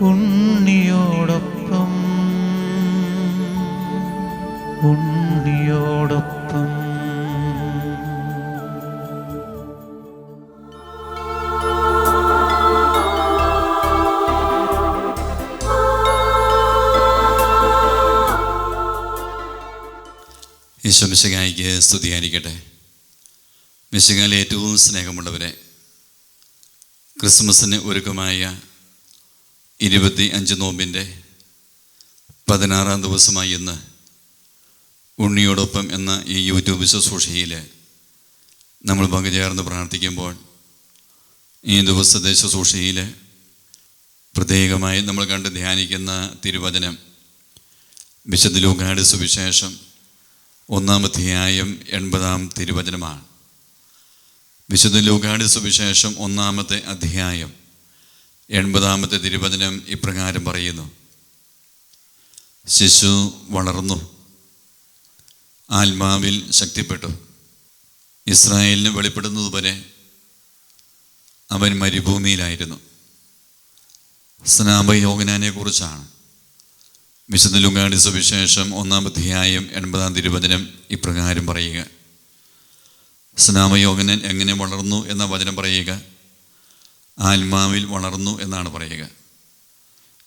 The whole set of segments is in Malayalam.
ഉണ്ണിയോടൊപ്പം ഉണ്ണിയോടൊപ്പം. ഈശോ മിശിഹായിക്ക് സ്തുതിയായിരിക്കട്ടെ. മിശിഹായിൽ ഏറ്റവും സ്നേഹമുള്ളവരെ ക്രിസ്മസിന് ഒരുക്കമായ ഇരുപത്തി അഞ്ച് നോമ്പിന്റെ പതിനാറാം ദിവസമായി ഇന്ന് ഉണ്ണിയോടൊപ്പം എന്ന ഈ യൂട്യൂബ് ശുശ്രൂഷയിൽ നമ്മൾ പങ്കുചേർന്ന് പ്രാർത്ഥിക്കുമ്പോൾ ഈ ദിവസത്തെ ശുശ്രൂഷയിൽ പ്രത്യേകമായി നമ്മൾ കണ്ട് ധ്യാനിക്കുന്ന തിരുവചനം വിശുദ്ധ ലൂക്കാട് സുവിശേഷം ഒന്നാം അധ്യായം എൺപതാം തിരുവചനമാണ്. വിശുദ്ധ ലൂക്കാട് സുവിശേഷം ഒന്നാമത്തെ അധ്യായം എൺപതാമത്തെ തിരുവചനം ഇപ്രകാരം പറയുന്നു. ശിശു വളർന്നു. ആത്മാവിൽ ശക്തിപ്പെട്ടു. ഇസ്രായേലിന് വെളിപ്പെടുന്നതുവരെ അവൻ മരുഭൂമിയിലായിരുന്നു. സ്നാപയോഗനാനെ കുറിച്ചാണ്. വിശുദ്ധ ലുങ്കാടി സുവിശേഷം ഒന്നാം അധ്യായം എൺപതാം തിരുവചനം ഇപ്രകാരം പറയുക. സ്നാമയോഗനൻ എങ്ങനെ വളർന്നു എന്ന വചനം പറയുക. ആത്മാവിൽ വളർന്നു എന്നാണ് പറയുക.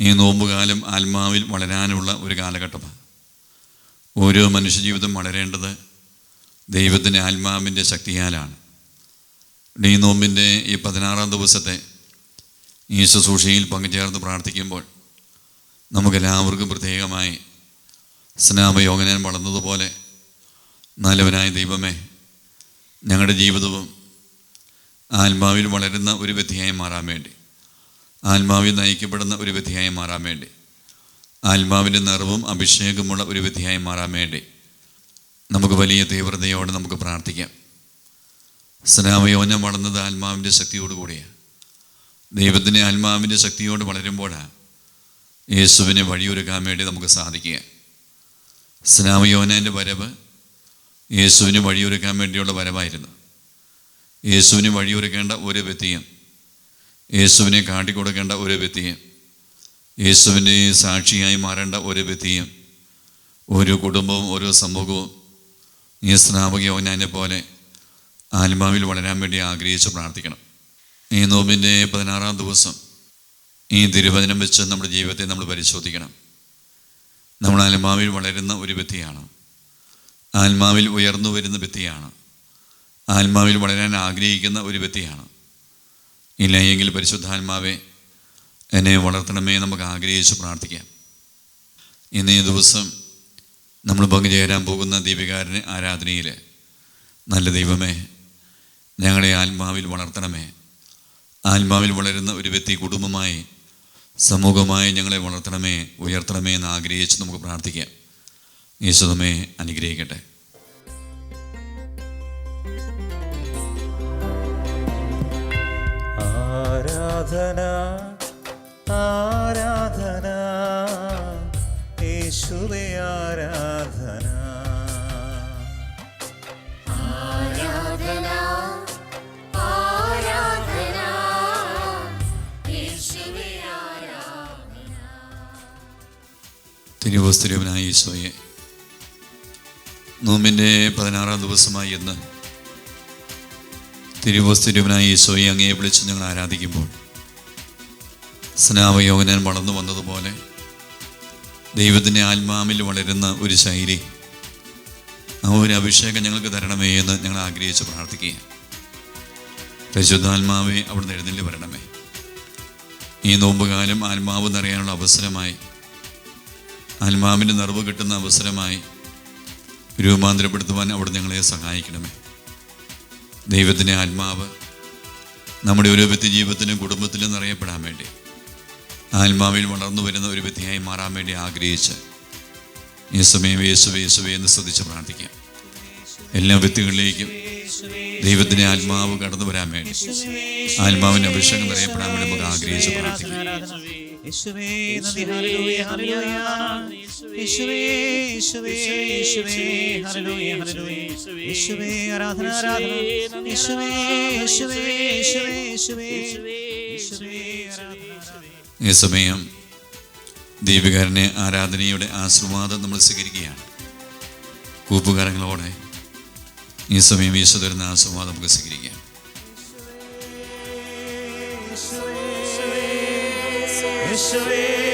ഈ നോമ്പുകാലം ആത്മാവിൽ വളരാനുള്ള ഒരു കാലഘട്ടമാണ്. ഓരോ മനുഷ്യജീവിതം വളരേണ്ടത് ദൈവത്തിന്റെ ആത്മാവിന്റെ ശക്തിയാലാണ്. ഈ നോമ്പിന്റെ ഈ പതിനാറാം ദിവസത്തെ ഈ ശുശ്രൂഷയിൽ പങ്കുചേർന്ന് പ്രാർത്ഥിക്കുമ്പോൾ നമുക്കെല്ലാവർക്കും പ്രത്യേകമായി സ്നാമയോഗനാൻ വളർന്നതുപോലെ നല്ലവനായ ദൈവമേ ഞങ്ങളുടെ ജീവിതവും ആത്മാവിൽ വളരുന്ന ഒരു വ്യതിയായി മാറാൻ വേണ്ടി. ആത്മാവിൽ നയിക്കപ്പെടുന്ന ഒരു വ്യതിയായി മാറാൻ വേണ്ടി. ആത്മാവിന്റെ നിറവും അഭിഷേകമുള്ള ഒരു വ്യതിയായി മാറാൻ വേണ്ടി. നമുക്ക് വലിയ തീവ്രതയോടെ നമുക്ക് പ്രാർത്ഥിക്കാം. സ്നാമയോനം വളർന്നത് ആത്മാവിന്റെ ശക്തിയോട് കൂടിയാണ് ദൈവത്തിന്റെ ആത്മാവിന്റെ ശക്തിയോട് വളരുമ്പോഴാണ് യേശുവിനെ വഴിയൊരുക്കാൻ വേണ്ടി നമുക്ക് സാധിക്കുക. സ്നാമയോനന്റെ വരവ് യേശുവിന് വഴിയൊരുക്കാൻ വേണ്ടിയുള്ള വരവായിരുന്നു. യേശുവിന് വഴിയൊരുക്കേണ്ട ഒരു വ്യക്തിയും യേശുവിനെ കാട്ടിക്കൊടുക്കേണ്ട ഒരു വ്യക്തിയും യേശുവിന്റെ സാക്ഷിയായി മാറേണ്ട ഒരു വ്യക്തിയും ഒരു കുടുംബവും ഓരോ സമൂഹവും ഈ സ്നാപകയോനെ പോലെ ആത്മാവിൽ വളരാൻ വേണ്ടി ആഗ്രഹിച്ച് പ്രാർത്ഥിക്കണം. ഈ നോമ്പിന്റെ പതിനാറാം ദിവസം ഈ തിരുവചനം വെച്ച് നമ്മുടെ ജീവിതത്തെ നമ്മൾ പരിശോധിക്കണം. നമ്മൾ ആത്മാവിൽ വളരുന്ന ഒരു വ്യക്തിയാണ്. ആത്മാവിൽ ഉയർന്നു വരുന്ന വ്യക്തിയാണ്. ആത്മാവിൽ വളരാൻ ആഗ്രഹിക്കുന്ന ഒരു വ്യക്തിയാണ്. ഇല്ല എങ്കിൽ പരിശുദ്ധാത്മാവെ എന്നെ വളർത്തണമേ നമുക്ക് ആഗ്രഹിച്ച് പ്രാർത്ഥിക്കാം. ഇന്നേ ദിവസം നമ്മൾ പങ്കുചേരാൻ പോകുന്ന ദീപികാരന് ആരാധനയിൽ നല്ല ദൈവമേ ഞങ്ങളെ ആത്മാവിൽ വളർത്തണമേ. ആത്മാവിൽ വളരുന്ന ഒരു വ്യക്തി കുടുംബമായി സമൂഹമായി ഞങ്ങളെ വളർത്തണമേ ഉയർത്തണമേ എന്ന് ആഗ്രഹിച്ച് നമുക്ക് പ്രാർത്ഥിക്കാം. യേശുദമേ അനുഗ്രഹിക്കട്ടെ. ആരാധന ആരാധന യേശുവേ ആരാധന. ആരാധന ആരാധന യേശുവേ ആരാധന. തിരുവസ്തുരവനായ ഈശോയെ നോമ്പിന്റെ പതിനാറാം ദിവസമായി ഇന്ന് തിരുവസ്തുരവനായ ഈശോയെ അങ്ങയെ വിളിച്ച് ഞങ്ങൾ ആരാധിക്കുമ്പോൾ സ്നാവയോഗനൻ വളർന്നു വന്നതുപോലെ ദൈവത്തിന്റെ ആത്മാവിൽ വളരുന്ന ഒരു ശൈലി ആ ഒരു അഭിഷേകം ഞങ്ങൾക്ക് തരണമേ എന്ന് ഞങ്ങൾ ആഗ്രഹിച്ച് പ്രാർത്ഥിക്കുക പരിശുദ്ധാത്മാവെ അവിടുന്ന് എഴുന്നള്ളി വരണമേ. ഈ നോമ്പുകാലം ആത്മാവ് നിറയാനുള്ള അവസരമായി ആത്മാവിന്റെ നിറവ് കിട്ടുന്ന അവസരമായി രൂപാന്തരപ്പെടുത്തുവാൻ അവിടെ ഞങ്ങളെ സഹായിക്കണമേ. ദൈവത്തിന്റെ ആത്മാവ് നമ്മുടെ ഓരോ വ്യക്തി ജീവിതത്തിലും കുടുംബത്തിലും നിറയപ്പെടാൻ വേണ്ടി. ആത്മാവിൽ വളർന്നു വരുന്ന ഒരു വ്യക്തിയായി മാറാൻ വേണ്ടി ആഗ്രഹിച്ച് ഈ സമയം യേശുവേ യേശുവേ എന്ന് ശ്രദ്ധിച്ച് പ്രാർത്ഥിക്കാം. എല്ലാ വ്യക്തികളിലേക്കും ദൈവത്തിന്റെ ആത്മാവ് കടന്നു വരാൻ വേണ്ടി ആത്മാവിന്റെ അഭിഷേകം നിറയപ്പെടാൻ വേണ്ടി നമുക്ക് ആഗ്രഹിച്ച് പ്രാർത്ഥിക്കാം. ആരാധന ആരാധന. ഈ സമയം ദീപികാരനെ ആരാധനയുടെ ആശീർവാദം നമ്മൾ സ്വീകരിക്കുകയാണ് കൂപ്പുകാരങ്ങളോടെ ഈ സമയം ഈശോ തരുന്ന ആശീർവാദം നമുക്ക് സ്വീകരിക്കാം യേശുവേ